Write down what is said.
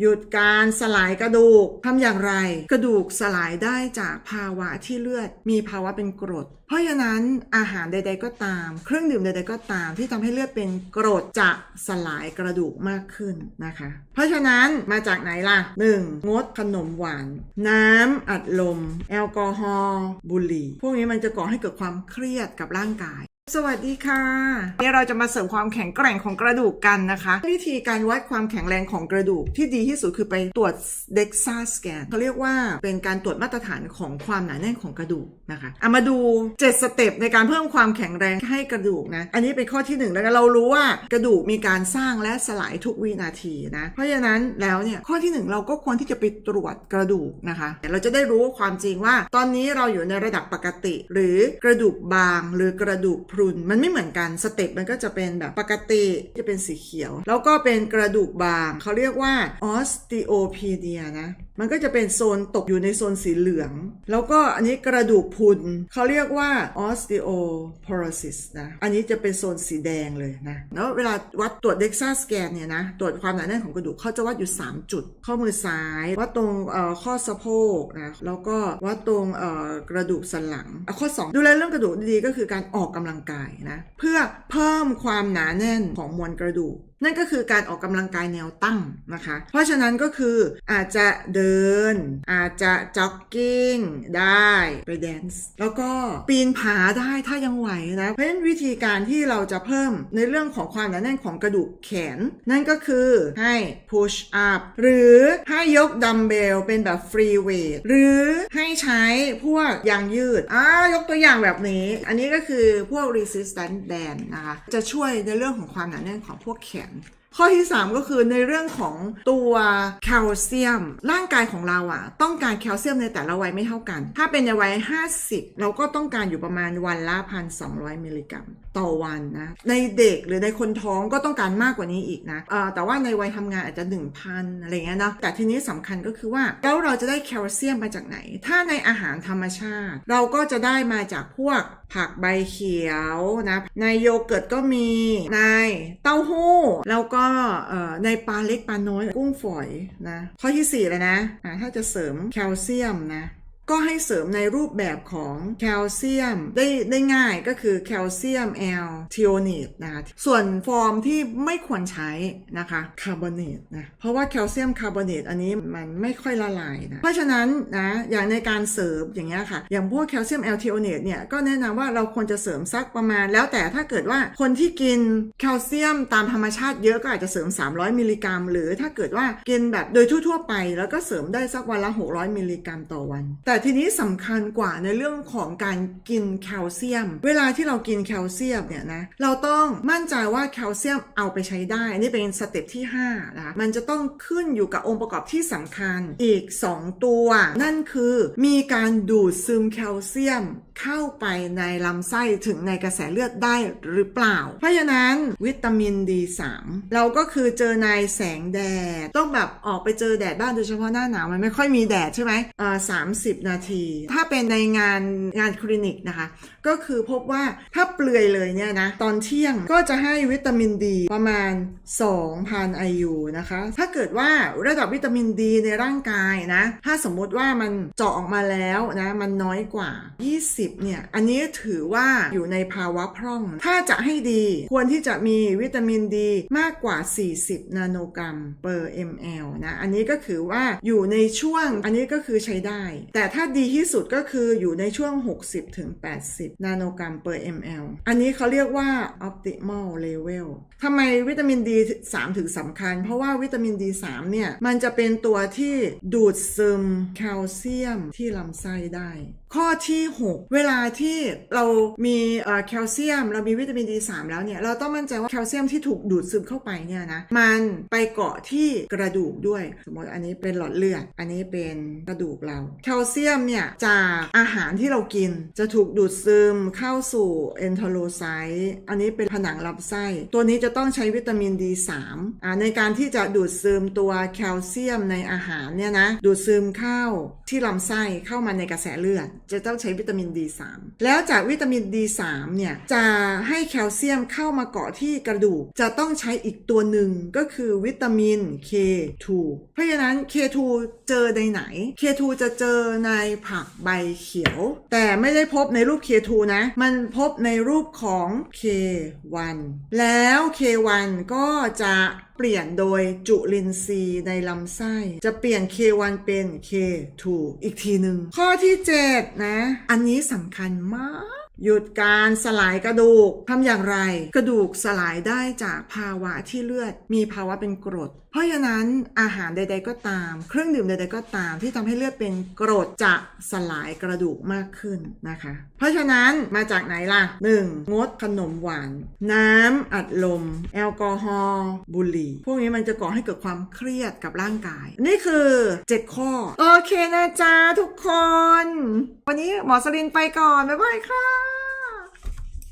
หยุดการสลายกระดูกทำอย่างไร กระดูกสลายได้จากภาวะที่เลือด มีภาวะเป็นกรด เพราะฉะนั้นอาหารใด ๆ ก็ตาม เครื่องดื่มใด ๆ ก็ตาม ที่ทำให้เลือดเป็นกรดจะสลายกระดูกมากขึ้นนะคะ เพราะฉะนั้นมาจากไหนล่ะ 1. งดขนมหวาน น้ำอัดลม แอลกอฮอล์บุหรี่ พวกนี้มันจะก่อให้เกิดความเครียดกับร่างกาย สวัสดีค่ะนี่เราจะมาเสริมความแข็งแกร่งของกระดูกกันนะคะ วิธีการวัดความแข็งแรงของกระดูกที่ดีที่สุดคือไปตรวจ DEXA scan เขาเรียกว่าเป็นการตรวจมาตรฐานของความหนาแน่นของกระดูกนะคะเอามาดู 7 สเต็ปในการเพิ่มความแข็งแรงให้กระดูกนะ อันนี้เป็นข้อที่หนึ่งแล้วเรารู้ว่ากระดูกมีการสร้างและสลายทุกวินาทีนะ เพราะฉะนั้นแล้วเนี่ยข้อที่หนึ่งเราก็ควรที่จะไปตรวจกระดูกนะคะเราจะได้รู้ความจริงว่า ตอนนี้เราอยู่ในระดับปกติ หรือกระดูกบางหรือกระดูกพรุน มันไม่เหมือนกันสเต็ปมันก็จะเป็นแบบปกติจะเป็นสีเขียว แล้วก็เป็นกระดูกบาง เขาเรียกว่าออสติโอพีเดียนะ มันก็จะเป็นโซนตกอยู่ในโซนสีเหลือง แล้วก็อันนี้กระดูกพุนเขาเรียกว่า osteoporosis นะอันนี้จะเป็นโซนสีแดงเลยนะแล้วเวลาวัดตรวจ DEXA scan เนี่ยนะตรวจความหนาแน่นของกระดูกเขาจะวัดอยู่ 3 จุด ข้อมือซ้ายวัดตรงข้อสะโพกนะแล้วก็วัดตรงกระดูกสันหลังข้อ 2 ดูแลเรื่องกระดูกดีๆก็คือการออกกำลังกายนะเพื่อเพิ่มความหนาแน่นของมวลกระดูก นั่นก็คือการออกกำลังกายแนวตั้งนะคะ เพราะฉะนั้นก็คืออาจจะเดิน อาจจะจ็อกกิ้งได้ไปแดนซ์แล้วก็ปีนผาได้ถ้ายังไหวนะเพราะฉะนั้นวิธีการที่เราจะเพิ่มในเรื่องของความหนาแน่นของกระดูกแขน นั่นก็คือให้ push up หรือให้ยกดัมเบลเป็นแบบ free weight หรือให้ใช้พวกยางยืดอ่ายกตัวอย่างแบบนี้ อันนี้ก็คือพวก resistance band นะคะ จะช่วยในเรื่องของความหนาแน่นของพวกแขน again. ข้อที่ 3 ก็คือในเรื่องของตัวแคลเซียม ร่างกายของเราอะต้องการแคลเซียมในแต่ละวัยไม่เท่ากัน ถ้าเป็นในวัย 50 เราก็ต้องการอยู่ประมาณวันละ1,200มิลลิกรัม ต่อวันนะ ในเด็กหรือในคนท้องก็ต้องการมากกว่านี้อีกนะเอ่อแต่ว่าในวัยทำงานอาจจะ 1,000 อะไรเงี้ยนะแต่ทีนี้สำคัญก็คือว่าแล้วเราจะได้แคลเซียมมาจากไหน ถ้าในอาหารธรรมชาติ เราก็จะได้มาจากพวกผักใบเขียวนะในโยเกิร์ตก็มีในเต้าหู้แล้วก็ก็ในปลาเล็กปลาน้อยกุ้งฝอยนะข้อที่4เลยนะะถ้าจะเสริมแคลเซียมนะ ก็ให้เสริมในรูปแบบของแคลเซียมได้ได้ง่ายก็คือแคลเซียมแอลทิโอเนตนะคะส่วนฟอร์มที่ไม่ควรใช้นะคะคาร์บอเนตนะเพราะว่าแคลเซียมคาร์บอเนตอันนี้มันไม่ค่อยละลายนะเพราะฉะนั้นนะอย่างในการเสริมอย่างเงี้ยค่ะอย่างพวกแคลเซียมแอลทิโอเนตเนี่ยก็แนะนำว่าเราควรจะเสริมสักประมาณ แล้วแต่ถ้าเกิดว่าคนที่กินแคลเซียมตามธรรมชาติเยอะก็อาจจะเสริม 300 มิลลิกรัม หรือถ้าเกิดว่ากินแบบโดยทั่วๆไป แล้วก็เสริมได้สักวันละ 600 มิลลิกรัมต่อวัน แต่ทีนี้สำคัญกว่าในเรื่องของการกินแคลเซียม เวลาที่เรากินแคลเซียมเนี่ยนะเราต้องมั่นใจว่าแคลเซียมเอาไปใช้ได้ นี่เป็นสเต็ปที่5นะคะมันจะต้องขึ้นอยู่กับองค์ประกอบที่สำคัญอีก 2 ตัว นั่นคือมีการดูดซึมแคลเซียมเข้าไปในลำไส้ถึงในกระแสเลือดได้หรือเปล่า เพราะฉะนั้นวิตามิน D3 เราก็คือเจอในแสงแดด ต้องแบบออกไปเจอแดดบ้างโดยเฉพาะหน้าหนาวมันไม่ค่อยมีแดดใช่ไหมเอ่อสามสิบนาที ถ้าเป็นในงานงานคลินิกนะคะ ก็คือพบว่าถ้าเปลือยเลยเนี่ยนะ ตอนเที่ยงก็จะให้วิตามินดีประมาณ 2,000 IU นะคะ ถ้าเกิดว่าระดับวิตามินดีในร่างกายนะ ถ้าสมมติว่ามันเจาะออกมาแล้วนะ มันน้อยกว่า 20 เนี่ย อันนี้ถือว่าอยู่ในภาวะพร่อง ถ้าจะให้ดีควรที่จะมีวิตามินดีมากกว่า 40 นาโนกรัม per ml นะ อันนี้ก็คือว่าอยู่ในช่วง อันนี้ก็คือใช้ได้ แต่ถ้า้าดีที่สุดก็คืออยู่ในช่วง 60ถึง80นาโนกรัม per ml อันนี้เขาเรียกว่า optimal level ทำไมวิตามิน D3 ถึงสำคัญ เพราะว่าวิตามิน D3 เนี่ย มันจะเป็นตัวที่ดูดซึมแคลเซียมที่ลำไส้ได้ข้อที่ 6 เวลาที่เรามีแคลเซียม เรามีวิตามิน D3 แล้วเนี่ยเราต้องมั่นใจว่าแคลเซียมที่ถูกดูดซึมเข้าไปเนี่ยนะมันไปเกาะที่กระดูกด้วย สมมติอันนี้เป็นหลอดเลือด อันนี้เป็นกระดูกเรา แคลเซียมเนี่ยจากอาหารที่เรากินจะถูกดูดซึมเข้าสู่เอนโทโลไซต์อันนี้เป็นผนังลำไส้ ตัวนี้จะต้องใช้วิตามิน D3 อ่าในการที่จะดูดซึมตัวแคลเซียมในอาหารเนี่ยนะดูดซึมเข้าที่ลำไส้เข้ามาในกระแสเลือด จะต้องใช้วิตามิน D3 แล้วจากวิตามิน D3 เนี่ยจะให้แคลเซียมเข้ามาเกาะที่กระดูก จะต้องใช้อีกตัวหนึ่งก็คือวิตามิน K2 เพราะฉะนั้น K2 เจอในไหน K2 จะเจอในผักใบเขียว แต่ไม่ได้พบในรูป K2 นะ มันพบในรูปของ K1 แล้ว K1 ก็จะเปลี่ยนโดยจุลินทรีย์ในลำไส้ จะเปลี่ยน K1 เป็น K2 อีกทีหนึ่งข้อที่ 7นะ อันนี้สำคัญมาก หยุดการสลายกระดูกทำอย่างไร กระดูกสลายได้จากภาวะที่เลือด มีภาวะเป็นกรดเพราะฉะนั้นอาหารใด ๆ ก็ตาม เครื่องดื่มใด ๆ ก็ตาม ที่ทำให้เลือดเป็นกรดจะสลายกระดูกมากขึ้นนะคะ เพราะฉะนั้นมาจากไหนล่ะ 1. งดขนมหวาน น้ำอัดลม แอลกอฮอล์บุหรี่ พวกนี้มันจะก่อให้เกิดความเครียดกับร่างกาย นี่คือ 7 ข้อ โอเคนะจ๊ะทุกคน วันนี้หมอสลินไปก่อน บ๊ายบายค่ะ